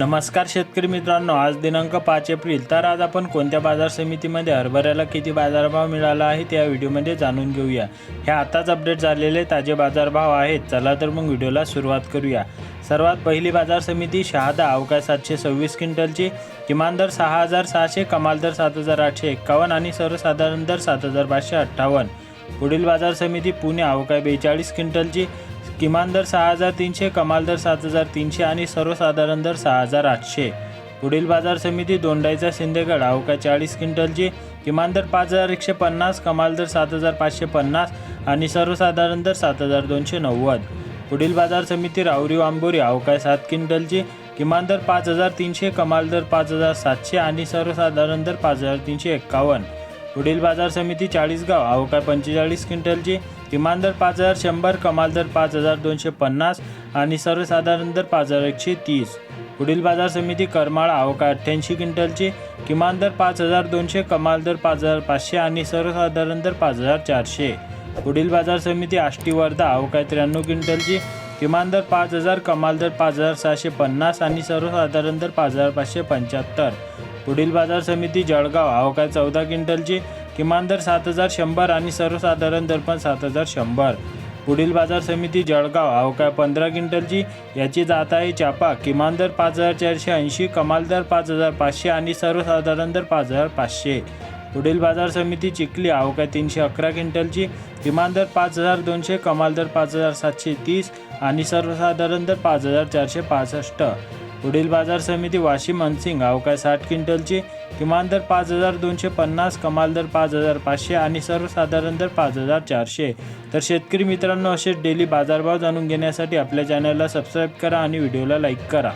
नमस्कार शेतकरी मित्रांनो आज दिनांक पाच एप्रिल. तर आज आपण कोणत्या बाजार समितीमध्ये हरभऱ्याला किती बाजारभाव मिळाला आहे त्या व्हिडिओमध्ये जाणून घेऊया. हे आताच अपडेट झालेले ताजे बाजारभाव आहेत. चला तर मग व्हिडिओला सुरुवात करूया. सर्वात पहिली बाजार समिती शहादा अवकाश सातशे सव्वीस क्विंटलची. किमान दर सहा हजार सहाशे कमाल दर सात हजार आठशे एक्कावन्न आणि सर्वसाधारण दर सात हजार पाचशे अठ्ठावन्न. पुढील बाजार समिती पुणे अवकाय बेचाळीस क्विंटलची. किमान दर सहा हजार तीनशे कमाल दर सात हजार तीनशे आणि सर्वसाधारण दर सहा हजार आठशे. पुढील बाजार समिती दोंडाईचा शिंदेगड अवका चाळीस क्विंटलची किमान दर पाच हजार एकशे पन्नास कमाल दर सात हजार पाचशे पन्नास आणि सर्वसाधारण दर सात हजार दोनशे नव्वद. पुढील बाजार समिती रावरी आंबोरी अवकाय सात क्विंटलची किमान दर पाच हजार तीनशे कमाल दर पाच हजार सातशे आणि सर्वसाधारण दर पाच हजार तीनशे एक्कावन्न पुढील बाजार समिती चाळीसगाव अवकाळ पंचेचाळीस क्विंटलची किमान दर पाच हजार शंभर कमाल दर पाच हजार दोनशे पन्नास आणि सर्वसाधारण दर पाच हजार एकशे तीस. पुढील बाजार समिती करमाळा अवकाळ अठ्ठ्याऐंशी क्विंटलची किमान दर पाच हजार दोनशे कमाल दर पाच हजार पाचशे आणि सर्वसाधारण दर पाच हजार चारशे. पुढील बाजार समिती आष्टी वर्धा अवकाळ त्र्याण्णव क्विंटलची किमान दर पाच हजार कमाल दर पाच हजार सहाशे पन्नास आणि सर्वसाधारण दर पाच हजार पाचशे पंच्याहत्तर. पुढील बाजार समिती जळगाव. अवकाळ चौदा क्विंटलची किमान दर सात हजार शंभर आणि सर्वसाधारण दर पण सात हजार शंभर. पुढील बाजार समिती जळगाव. अवकाळ पंधरा क्विंटलची याची जात आहे चापा. किमान दर पाच हजार चारशे ऐंशी कमाल दर पाच हजार पाचशे आणि सर्वसाधारण दर पाच हजार पाचशे. पुढील बाजार समिती चिखली. अवकाळ तीनशे अकरा क्विंटलची किमान दर पाच हजार दोनशे कमाल दर पाच हजार सातशे तीस आणि सर्वसाधारण दर पाच हजार चारशे पासष्ट. पुढील बाजार समिती वाशिम मनसिंग अवकाळ साठ क्विंटलची किमान दर पाच हजार दोनशे पन्नास कमाल दर पाच हजार पाचशे आणि सर्वसाधारण दर पाच हजार चारशे. तर शेतकरी मित्रांनो असेच डेली बाजारभाव जाणून घेण्यासाठी आपल्या चॅनलला सबस्क्राईब करा आणि व्हिडिओला लाईक करा.